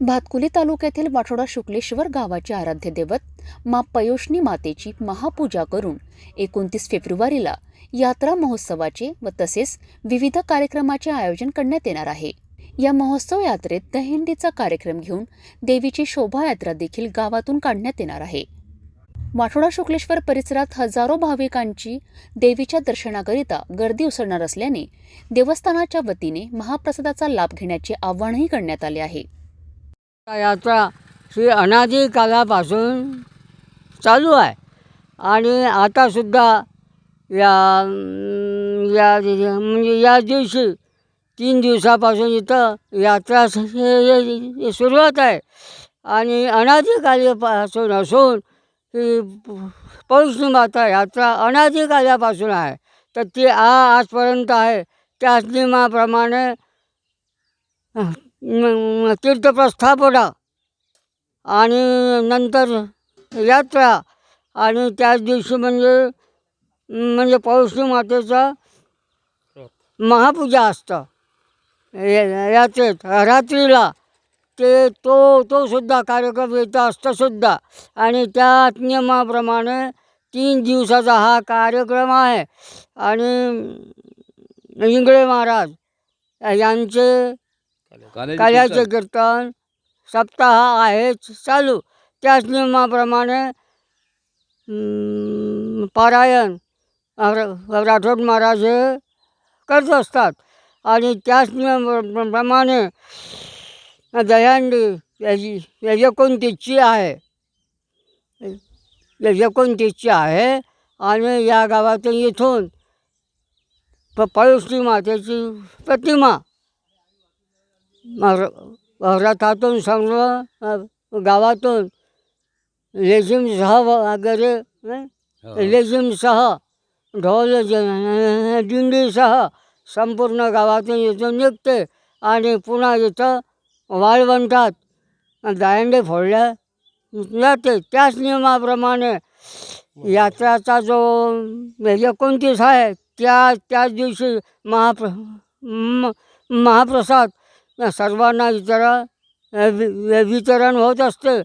भातकुली तालुक्यातील वाठोडा शुक्लेश्वर गावाचे आराध्य दैवत मा पयोष्णी मातेची महापूजा करून एकोणतीस फेब्रुवारीला यात्रा महोत्सवाचे व तसेच विविध कार्यक्रमाचे आयोजन करण्यात येणार आहे. या महोत्सव यात्रेत दहिंडीचा कार्यक्रम घेऊन देवीची शोभायात्रा देखील गावातून काढण्यात येणार आहे. वाठोडा शुक्लेश्वर परिसरात हजारो भाविकांची देवीच्या दर्शनाकरिता गर्दी उसळणार असल्याने देवस्थानाच्या वतीने महाप्रसादाचा लाभ घेण्याचे आवाहनही करण्यात आले आहे. यात्रा ही अनादी कालापासून चालू आहे. आणि आतासुद्धा या या म्हणजे या दिवशी तीन दिवसापासून इथं यात्रा हे- सुरुवात आहे. आणि अनादिकालीपासून असून ही पौर्णिमाता यात्रा अनादिकाल्यापासून आहे. तर ती आ आजपर्यंत आहे. त्याच नियमाप्रमाणे तीर्थप्रस्थापना आणि नंतर यात्रा. आणि त्याच दिवशी म्हणजे म्हणजे पौष्णी मातेचा महापूजा असतं. या- यात्रेत रात्रीला ते तो तो सुद्धा कार्यक्रम येत असतंसुद्धा आणि त्या नियमाप्रमाणे तीन दिवसाचा हा कार्यक्रम आहे. आणि इंगळे महाराज यांचे काल्याचे कीर्तन सप्ताह आहेच चालू. त्याच नियमाप्रमाणे पारायण राठोड महाराज हे करत असतात. आणि त्याच नियमाप्रमाणे दह्यांडी याची एकोणतीसची आहे. एकोणतीसची आहे आणि या गावातून इथून प पळुश्री मातेची प्रतिमा र- रथातून सर्व गावातून लेझिमसह वगैरे हं? लेझिमसह ढोल ज- दिंडीसह संपूर्ण गावातून इथून निघते आणि पुन्हा इथं वाळवंटात दांडे फोडल्या जाते. त्याच नियमाप्रमाणे यात्राचा जो एकोणतीस आहे त्या त्याच दिवशी महाप्र महाप्रसाद सर्वांना विचारा वि- वितरण होत असते.